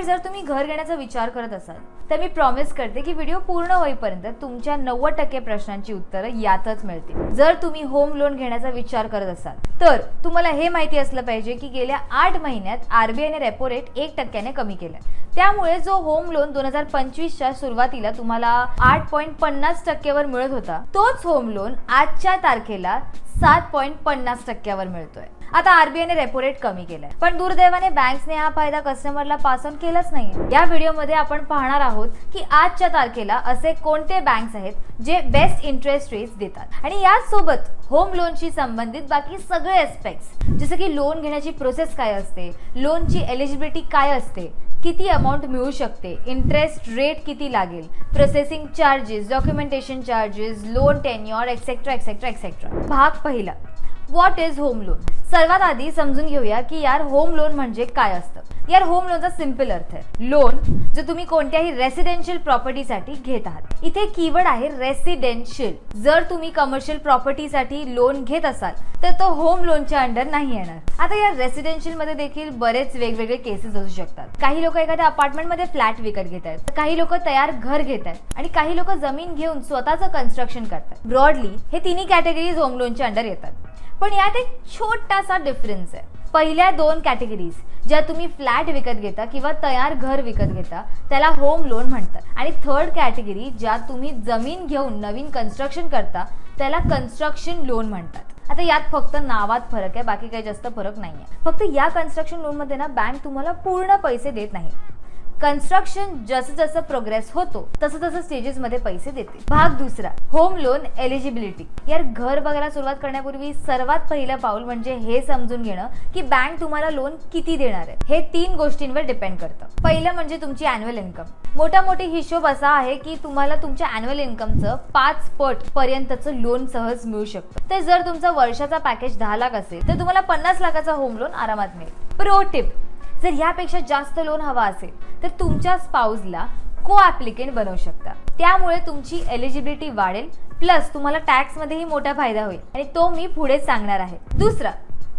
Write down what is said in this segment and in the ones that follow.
यार जर तुम्ही घर घेण्याचा विचार करत असाल तर मी प्रॉमिस करते की व्हिडिओ पूर्ण होईपर्यंत तुमच्या नव्वद टक्के प्रश्नांची उत्तरं यातच मिळतील. जर तुम्ही होम लोन घेण्याचा विचार करत असाल तर तुम्हाला हे माहिती असलं पाहिजे की गेल्या आठ महिन्यात आरबीआयने रेपो रेट एक टक्क्याने कमी केलाय त्यामुळे जो होम लोन दोन हजार पंचवीसच्या सुरुवातीला तुम्हाला आठ पॉईंट पन्नास टक्क्यावर मिळत होता तोच होम लोन आजच्या तारखेला सात पॉईंट पन्नास टक्क्यावर मिळतोय. आता आरबीआयने रेपो रेट कमी केलाय. पण दुर्दैवाने बँक्सने हा फायदा कस्टमरला पास ऑन केलाच नाही या व्हिडिओमध्ये आपण पाहणार आहोत की आजच्या तारखेला असे कोणते बँक्स आहेत जे बेस्ट इंटरेस्ट रेट्स देतात. आणि याचसोबत होम लोनशी संबंधित बाकी सगळे एस्पेक्ट्स जसं की लोन घेण्याची प्रोसेस काय असते लोनची एलिजिबिलिटी काय असते किती अमाऊंट मिळू शकते इंटरेस्ट रेट किती लागेल processing charges documentation charges loan tenure etcetera etcetera etcetera भाग पहिला. व्हॉट इज होम लोन सर्वात आधी समजून घेऊया की यार होम लोन म्हणजे काय असतं. यार होम लोनचा सिंपल अर्थ आहे. लोन जो तुम्ही कोणत्याही रेसिडेन्शियल प्रॉपर्टीसाठी घेत आहात. इथे कीवर्ड आहे रेसिडेन्शियल जर तुम्ही कमर्शियल प्रॉपर्टीसाठी लोन घेत असाल तर तो होम लोनच्या अंडर नाही येणार. आता या रेसिडेन्शियलमध्ये देखील बरेच वेगवेगळे केसेस असू शकतात. काही लोक एखाद्या अपार्टमेंटमध्ये फ्लॅट विकत घेत आहेत. काही लोक तयार घर घेत आहेत. आणि काही लोक जमीन घेऊन स्वतःचं कन्स्ट्रक्शन करतात. ब्रॉडली हे तिन्ही कॅटेगरीज होम लोनच्या अंडर येतात. पण यात एक छोटासा डिफरन्स आहे. पहिल्या दोन कॅटेगरीज ज्या तुम्ही फ्लॅट विकत घेता किंवा तयार घर विकत घेता त्याला होम लोन म्हणतात. आणि थर्ड कॅटेगरी ज्या तुम्ही जमीन घेऊन नवीन कन्स्ट्रक्शन करता त्याला कन्स्ट्रक्शन लोन म्हणतात. आता यात फक्त नावात फरक आहे बाकी काही जास्त फरक नाही आहे फक्त या कन्स्ट्रक्शन लोनमध्ये ना बँक तुम्हाला पूर्ण पैसे देत नाही. कन्स्ट्रक्शन जसं जसं प्रोग्रेस होतो तसं तसं स्टेजेसमध्ये पैसे देते. भाग दुसरा होम लोन एलिजिबिलिटी यार घर बघायला सुरुवात करण्यापूर्वी सर्वात पहिलं पाऊल म्हणजे हे समजून घेणं की बँक तुम्हाला लोन किती देणार आहे. हे तीन गोष्टींवर डिपेंड करतं. पहिलं म्हणजे तुमची अॅन्युअल इन्कम मोठा मोठी हिशोब असा आहे की तुम्हाला तुमच्या अॅन्युअल इन्कमचं पाच पट पर्यंतचं लोन सहज मिळू शकतं. तर जर तुमचा वर्षाचा पॅकेज दहा लाख असेल तर तुम्हाला पन्नास लाखाचा होम लोन आरामात मिळेल. प्रो टिप जर यापेक्षा जास्त लोन हवा असेल तर तुमच्या स्पाऊजला को ॲप्लिकेंट बनवू शकता. त्यामुळे तुमची एलिजिबिलिटी वाढेल प्लस तुम्हाला टॅक्समध्येही मोठा फायदा होईल. आणि तो मी पुढे सांगणार आहे. दुसरा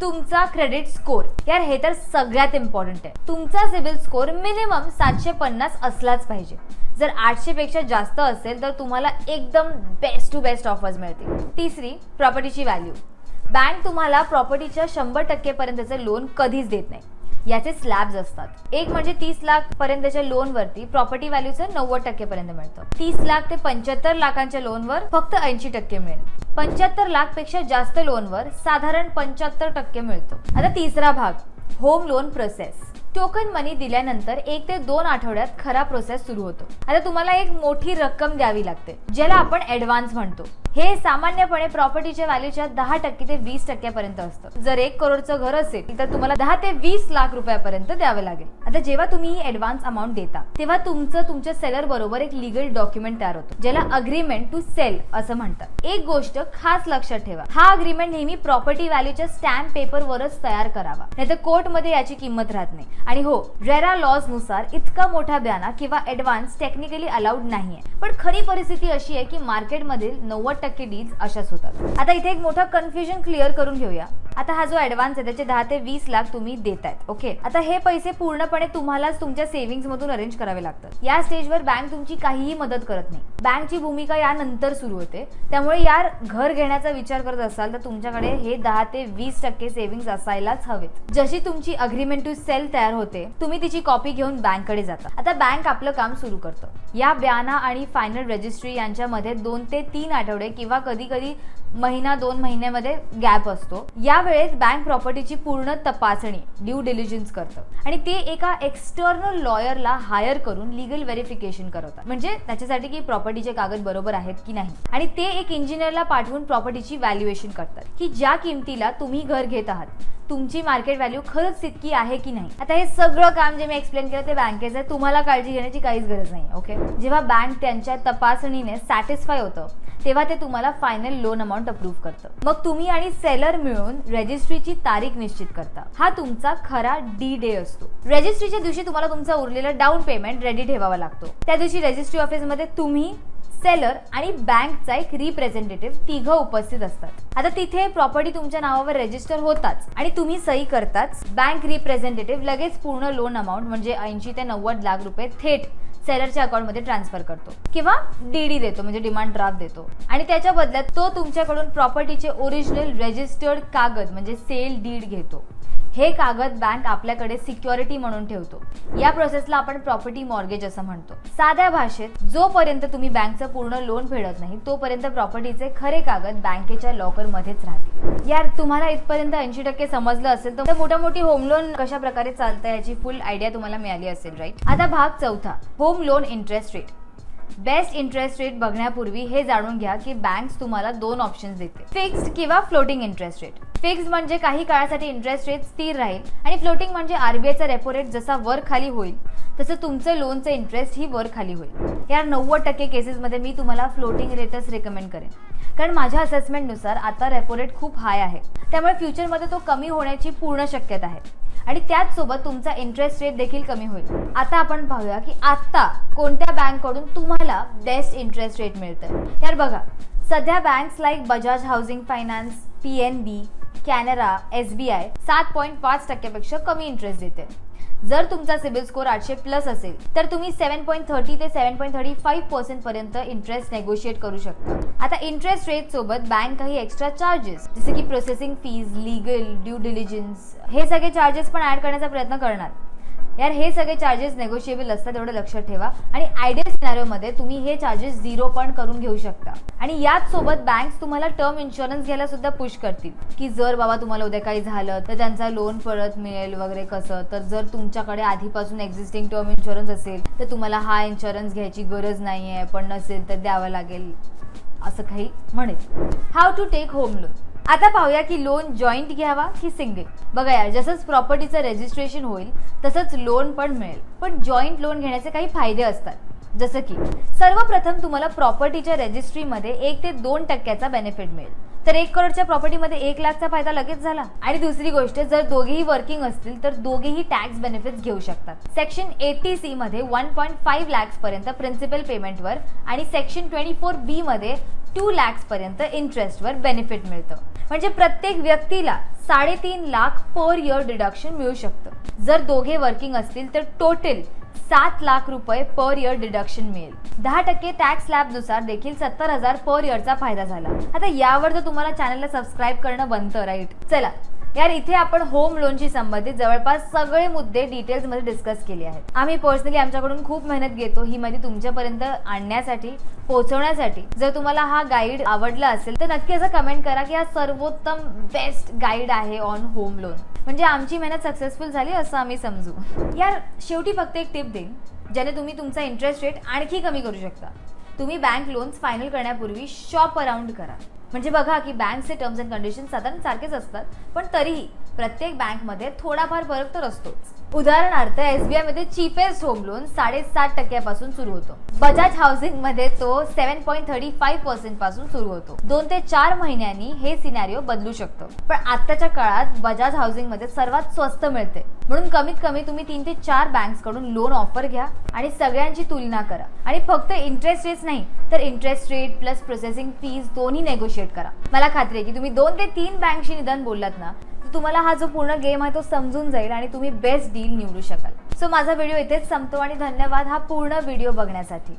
तुमचा क्रेडिट स्कोर यार हे तर सगळ्यात इम्पॉर्टंट आहे. तुमचा सिबिल स्कोर मिनिमम सातशे पन्नास असलाच पाहिजे. जर आठशे पेक्षा जास्त असेल तर तुम्हाला एकदम बेस्ट टू बेस्ट ऑफर्स मिळतील. तिसरी प्रॉपर्टीची व्हॅल्यू बँक तुम्हाला प्रॉपर्टीच्या शंभर टक्केपर्यंतचं लोन कधीच देत नाही. याचे स्लॅब्स असतात. एक म्हणजे तीस लाख पर्यंतच्या लोनवरती प्रॉपर्टी व्हॅल्यूचं नव्वद टक्केपर्यंत मिळतं. तीस लाख ते पंच्याहत्तर लाखांच्या लोनवर फक्त ऐंशी टक्के मिळेल. पंच्याहत्तर लाखपेक्षा जास्त लोनवर साधारण पंच्याहत्तर टक्के मिळतो. आता तिसरा भाग home loan process token money दिल्यानंतर एक ते दोन आठवड्यात खरा प्रोसेस सुरू होतो. आता तुम्हाला एक मोठी रक्कम द्यावी लागते ज्याला आपण ऍडव्हान्स म्हणतो. हे सामान्यपणे प्रॉपर्टीच्या व्हॅल्यूच्या दहा टक्के ते वीस टक्क्यापर्यंत असतं. जर एक करोडचं घर असेल तर तुम्हाला दहा ते वीस लाख रुपयापर्यंत द्यावे लागेल. आता जेव्हा तुम्ही ही ऍडव्हान्स अमाऊंट देता तेव्हा तुमचं तुमच्या सेलर बरोबर एक लिगल डॉक्युमेंट तयार होतो ज्याला अग्रीमेंट टू सेल असं म्हणतात. एक गोष्ट खास लक्षात ठेवा. हा अग्रीमेंट नेहमी प्रॉपर्टी व्हॅल्यूच्या स्टॅम्प पेपरवरच तयार करावा. नाहीतर कोर्टमध्ये याची किंमत राहत नाही. आणि हो रेरा लॉजनुसार इतका मोठा ब्याना किंवा ऍडव्हान्स टेक्निकली अलाउड नाहीये. पण खरी परिस्थिती अशी आहे की मार्केटमधील नव्वद टक्के डील्स अशाच होतात. आता इथे एक मोठं कन्फ्युजन क्लिअर करून घेऊया. आता हा जो ऍडव्हान्स आहे त्याचे दहा ते वीस लाख तुम्ही देत आहेत ओके आता हे पैसे पूर्णपणे तुम्हालाच तुमच्या सेव्हिंग मधून अरेंज करावे लागतात. या स्टेजवर बँक तुमची काहीही मदत करत नाही. बँकची भूमिका यानंतर सुरू होते. त्यामुळे यार घर घेण्याचा विचार करत असाल तर तुमच्याकडे हे दहा ते वीस टक्के सेव्हिंग्ज असायलाच हवेत. जशी तुमची अग्रीमेंट टू सेल तयार होते तुम्ही तिची कॉपी घेऊन बँककडे जाता. आता बँक आपलं काम सुरू करतं. या ब्याना आणि फायनल रजिस्ट्री यांच्यामध्ये दोन ते तीन आठवडे किंवा कधी कधी महिना दोन महिन्यामध्ये गॅप असतो. यावेळेस बँक प्रॉपर्टीची पूर्ण तपासणी ड्यू डिलिजन्स करतं. आणि ते एका एक्सटर्नल लॉयरला हायर करून लिगल व्हेरिफिकेशन करवतात म्हणजे त्याच्यासाठी की प्रॉपर्टीचे कागद बरोबर आहेत की नाही. आणि ते एक इंजिनियरला पाठवून प्रॉपर्टीची व्हॅल्युएशन करतात. की ज्या किमतीला तुम्ही घर घेत आहात तुमची मार्केट व्हॅल्यू खरंच तितकी आहे की नाही. आता हे सगळं काम जे मी एक्सप्लेन केलं ते बँकेचं आहे. तुम्हाला काळजी घेण्याची काहीच गरज नाही ओके जेव्हा बँक त्यांच्या तपासणीने सॅटिस्फाय होतं तेव्हा ते तुम्हाला फायनल लोन अमाऊंट अप्रूव्ह करतं. मग तुम्ही आणि सेलर मिळून रजिस्ट्रीची तारीख निश्चित करता. हा तुमचा खरा डी डे असतो रजिस्ट्रीच्या दिवशी तुम्हाला तुमचा उरलेला डाऊन पेमेंट रेडी ठेवावा लागतो. त्या दिवशी रजिस्ट्री ऑफिसमध्ये तुम्ही सेलर आणि बँकचा एक रिप्रेझेंटेटिव्ह तिघं उपस्थित असतात. आता तिथे प्रॉपर्टी तुमच्या नावावर रजिस्टर होताच आणि तुम्ही सही करताच बँक रिप्रेझेंटेटिव्ह लगेच पूर्ण लोन अमाऊंट म्हणजे ऐंशी ते नव्वद लाख रुपये थेट सेलरच्या अकाउंटमध्ये ट्रान्सफर करतो किंवा डीडी देतो म्हणजे डिमांड ड्राफ्ट देतो. आणि त्याच्या बदल्यात तो तुमच्याकडून प्रॉपर्टीचे ओरिजिनल रेजिस्टर्ड कागद म्हणजे सेल डीड घेतो. हे कागद बँक आपल्याकडे सिक्युरिटी म्हणून ठेवतो. या प्रोसेसला आपण प्रॉपर्टी मॉर्गेज असं म्हणतो. साध्या भाषेत जोपर्यंत तुम्ही बँकचं पूर्ण लोन फेडत नाही तोपर्यंत प्रॉपर्टीचे खरे कागद बँकेच्या लॉकर मध्येच राहतील. यार तुम्हाला इथपर्यंत ऐंशी टक्के समजलं असेल तर मोठा मोठी होम लोन कशा प्रकारे चालतं याची फुल आयडिया तुम्हाला मिळाली असेल राईट आता भाग चौथा home loan interest rate best interest rate बघण्यापूर्वी हे जाणून घ्या की बँक्स तुम्हाला दोन ऑप्शन्स देते फिक्स्ड किंवा फ्लोटिंग इंटरेस्ट रेट फिक्स्ड म्हणजे काही काळासाठी इंटरेस्ट रेट स्थिर राहील आणि फ्लोटिंग म्हणजे आरबीआयचा रेपो रेट जसा वर खाली होईल तसं तुमचं लोनचं इंटरेस्ट ही वर खाली होईल. या नव्वद टक्के केसेसमध्ये मी तुम्हाला फ्लोटिंग रेटच रेकमेंड करेन. कारण माझ्या असेसमेंटनुसार आता रेपो रेट खूप हाय आहे. त्यामुळे फ्युचरमध्ये तो कमी होण्याची पूर्ण शक्यता आहे. आणि त्याचसोबत तुमचा इंटरेस्ट रेट देखील कमी होईल. आता आपण पाहूया की आता कोणत्या बँककडून तुम्हाला बेस्ट इंटरेस्ट रेट मिळतं तर बघा सध्या banks like Bajaj housing finance P N B Canara S B I सात पॉईंट पाच टक्क्यापेक्षा कमी इंटरेस्ट देते. जर तुमचा सिबिल स्कोर आठशे प्लस असेल तर तुम्ही सेव्हन पॉईंट थर्टी ते seven point thirty five percent पर्यंत इंटरेस्ट नेगोशिएट करू शकता. आता इंटरेस्ट रेट सोबत बँक काही एक्स्ट्रा चार्जेस जसे की processing fees legal due diligence हे सगळे चार्जेस पण ऍड करण्याचा प्रयत्न करणार. यार हे सगळे चार्जेस नेगोशिएबल असतात एवढं लक्षात ठेवा. आणि आयडियल सिनारिओमध्ये तुम्ही हे चार्जेस झिरो पण करून घेऊ शकता. आणि याच सोबत बँक्स तुम्हाला टर्म इन्शुरन्स घ्यायला सुद्धा पुश करतील. की जर बाबा तुम्हाला उद्या काही झालं तर त्यांचा लोन परत मिळेल वगैरे कसं तर जर तुमच्याकडे आधीपासून एक्झिस्टिंग टर्म इन्शुरन्स असेल तर तुम्हाला हा इन्शुरन्स घ्यायची गरज नाही आहे पण नसेल तर द्यावं लागेल असं काही म्हणेल. How to take home loan आता पाहूया की लोन जॉईंट घ्यावा की सिंगल बघा यार जसंच प्रॉपर्टीचं रजिस्ट्रेशन होईल तसंच लोन पण मिळेल. पण जॉईंट लोन घेण्याचे काही फायदे असतात. जसं की सर्वप्रथम तुम्हाला प्रॉपर्टीच्या रजिस्ट्रीमध्ये एक ते दोन टक्क्याचा बेनिफिट मिळेल. तर एक करोडच्या प्रॉपर्टीमध्ये एक लाखचा फायदा लगेच झाला. आणि दुसरी गोष्ट जर दोघेही वर्किंग असतील तर दोघेही टॅक्स बेनिफिट्स घेऊ शकतात. सेक्शन एटी सी मध्ये वन पॉईंट फाईव्ह लॅक्स पर्यंत प्रिन्सिपल पेमेंटवर आणि सेक्शन ट्वेंटी फोर बी मध्ये टू लॅक्स पर्यंत इंटरेस्टवर बेनिफिट मिळतं. म्हणजे प्रत्येक व्यक्तीला साडेतीन लाख पर इयर डिडक्शन मिळू शकतं. जर दोघे वर्किंग असतील तर टोटल सात लाख रुपये पर इयर डिडक्शन मिळेल. दहा टक्के टॅक्स स्लॅबनुसार देखील सत्तर हजार पर इयरचा फायदा झाला. आता यावर जर तुम्हाला चॅनलला सबस्क्राईब करणं बनतं राईट चला यार इथे आपण होम लोनशी संबंधित जवळपास सगळे मुद्दे डिटेल्समध्ये डिस्कस केले आहेत. आम्ही पर्सनली आमच्याकडून खूप मेहनत घेतो ही माहिती तुमच्यापर्यंत आणण्यासाठी पोहोचवण्यासाठी. जर तुम्हाला हा गाईड आवडला असेल तर नक्की असं कमेंट करा की हा सर्वोत्तम बेस्ट गाईड आहे ऑन होम लोन म्हणजे आमची मेहनत सक्सेसफुल झाली असं आम्ही समजू. यार शेवटी फक्त एक टिप देईन ज्याने तुम्ही तुमचा इंटरेस्ट रेट आणखी कमी करू शकता. तुम्ही बँक लोन्स फायनल करण्यापूर्वी शॉप अराउंड करा. म्हणजे बघा की बँकचे टर्म्स अँड कंडिशन साधारण सारखेच असतात पण तरीही प्रत्येक बँकमध्ये थोडाफार फरक तर असतोच. उदाहरणार्थ एसबीआयमध्ये चीपेस्ट होम लोन साडेसात टक्क्यापासून सुरू होतो. बजाज हाऊसिंगमध्ये तो सेव्हन पॉईंट थर्टी फाईव्ह पर्सेंटपासून सुरू होतो. दोन ते चार महिन्यांनी हे सिनॅरिओ बदलू शकतो. पण आताच्या काळात बजाज हाऊसिंगमध्ये सर्वात स्वस्त मिळते. म्हणून कमीत कमी तुम्ही तीन ते चार बँक्सकडून लोन ऑफर घ्या आणि सगळ्यांची तुलना करा. आणि फक्त इंटरेस्ट रेट नाही तर interest rate plus processing fees दोन्ही नेगोशिएट करा. मला खात्री आहे की तुम्ही दोन ते तीन बँकशी निदान बोललात ना तुम्हाला हा जो पूर्ण गेम आहे तो समजून जाईल आणि तुम्ही बेस्ट डील निवडू शकाल. सो माझा व्हिडिओ इथेच संपतो आणि धन्यवाद हा पूर्ण व्हिडिओ बघण्यासाठी.